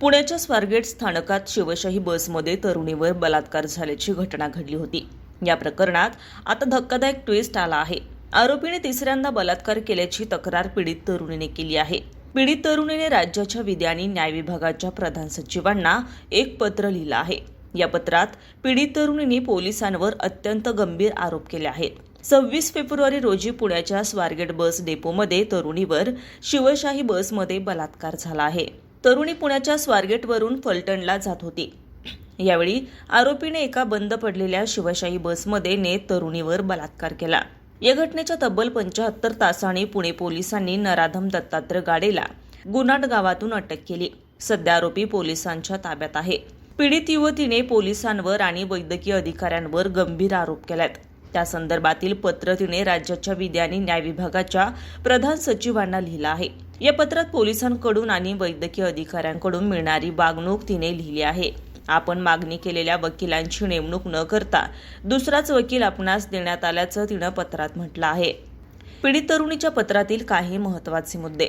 पुण्याच्या स्वारगेट स्थानकात शिवशाही बसमध्ये तरुणीवर बलात्कार झाल्याची घटना घडली होती. या प्रकरणात आता धक्कादायक ट्विस्ट आला आहे. आरोपीने तिसऱ्यांदा बलात्कार केल्याची तक्रार पीडित तरुणीने केली आहे. पीडित तरुणीने राज्याच्या विधी आणि न्याय विभागाच्या प्रधान सचिवांना एक पत्र लिहिलं आहे. या पत्रात पीडित तरुणीने पोलिसांवर अत्यंत गंभीर आरोप केले आहेत. सव्वीस फेब्रुवारी रोजी पुण्याच्या स्वारगेट बस डेपोमध्ये तरुणीवर शिवशाही बसमध्ये बलात्कार झाला आहे. तरुणी पुण्याच्या स्वारगेटवरून फलटणला जात होती. यावेळी आरोपीने एका बंद पडलेल्या शिवशाही बसमध्ये ने तरुणीवर बलात्कार केला. या घटनेच्या तब्बल पंच्याहत्तर तासांनी पुणे पोलिसांनी नराधम दत्तात्रय गाडेला गुनाट गावातून अटक केली. सध्या आरोपी पोलिसांच्या ताब्यात आहे. पीडित युवतीने पोलिसांवर आणि वैद्यकीय अधिकाऱ्यांवर गंभीर आरोप केलात. त्या संदर्भातील पत्र तिने राज्याच्या विधी आणि न्याय विभागाच्या प्रधान सचिवांना लिहिलं आहे. या पत्रात पोलिसांकडून आणि वैद्यकीय अधिकाऱ्यांकडून मिळणारी वागणूक तिने लिहिली आहे. आपण मागणी केलेल्या वकिलांची नेमणूक न करता दुसराच वकील आपणास देण्यात आल्याचं तिनं पत्रात म्हटलं आहे. पीडित तरुणीच्या पत्रातील काही महत्त्वाचे मुद्दे.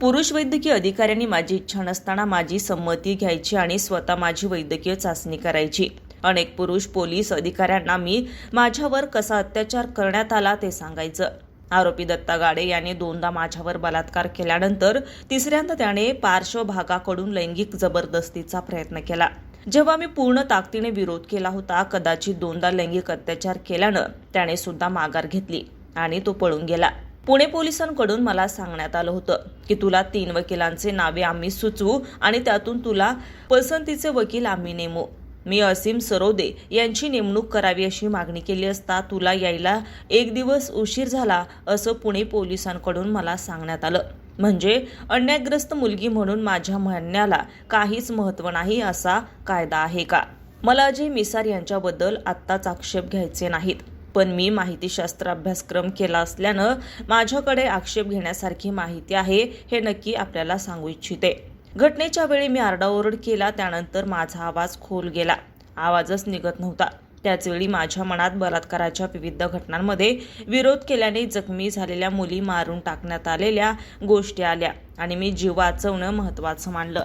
पुरुष वैद्यकीय अधिकाऱ्यांनी माझी इच्छा नसताना माझी संमती घ्यायची आणि स्वतः माझी वैद्यकीय चाचणी करायची. अनेक पुरुष पोलीस अधिकाऱ्यांना मी माझ्यावर कसा अत्याचार करण्यात आला ते सांगायचं. आरोपी दत्ता गाडे याने दोनदा माझ्यावर बलात्कार केल्यानंतर तिसऱ्यांदा त्याने पार्श्वभागाकडून लैंगिक जबरदस्तीचा प्रयत्न केला. जेव्हा मी पूर्ण ताकदीने विरोध केला होता कदाचित दोनदा लैंगिक अत्याचार केल्यानं त्याने सुद्धा माघार घेतली आणि तो पळून गेला. पुणे पोलिसांकडून मला सांगण्यात आलं होतं की तुला तीन वकिलांचे नावे आम्ही सुचवू आणि त्यातून तुला पसंतीचे वकील आम्ही नेमू. मी असीम सरोदे यांची नेमणूक करावी अशी मागणी केली असता तुला यायला एक दिवस उशीर झाला असं पुणे पोलिसांकडून मला सांगण्यात आलं. म्हणजे अन्यायग्रस्त मुलगी म्हणून माझ्या म्हणण्याला काहीच महत्त्व नाही असा कायदा आहे का? मला अजय मिसार यांच्याबद्दल आत्ताच आक्षेप घ्यायचे नाहीत. पण मी माहितीशास्त्र अभ्यासक्रम केला असल्यानं माझ्याकडे आक्षेप घेण्यासारखी माहिती आहे हे नक्की आपल्याला सांगू इच्छिते. घटनेच्या वेळी मी आरडाओरड केला त्यानंतर माझा आवाज खोल गेला. आवाजच निघत नव्हता. त्याचवेळी माझ्या मनात बलात्काराच्या विविध घटनांमध्ये विरोध केल्याने जखमी झालेल्या मुली मारून टाकण्यात आलेल्या गोष्टी आल्या आणि मी जीव वाचवणं महत्त्वाचं मानलं.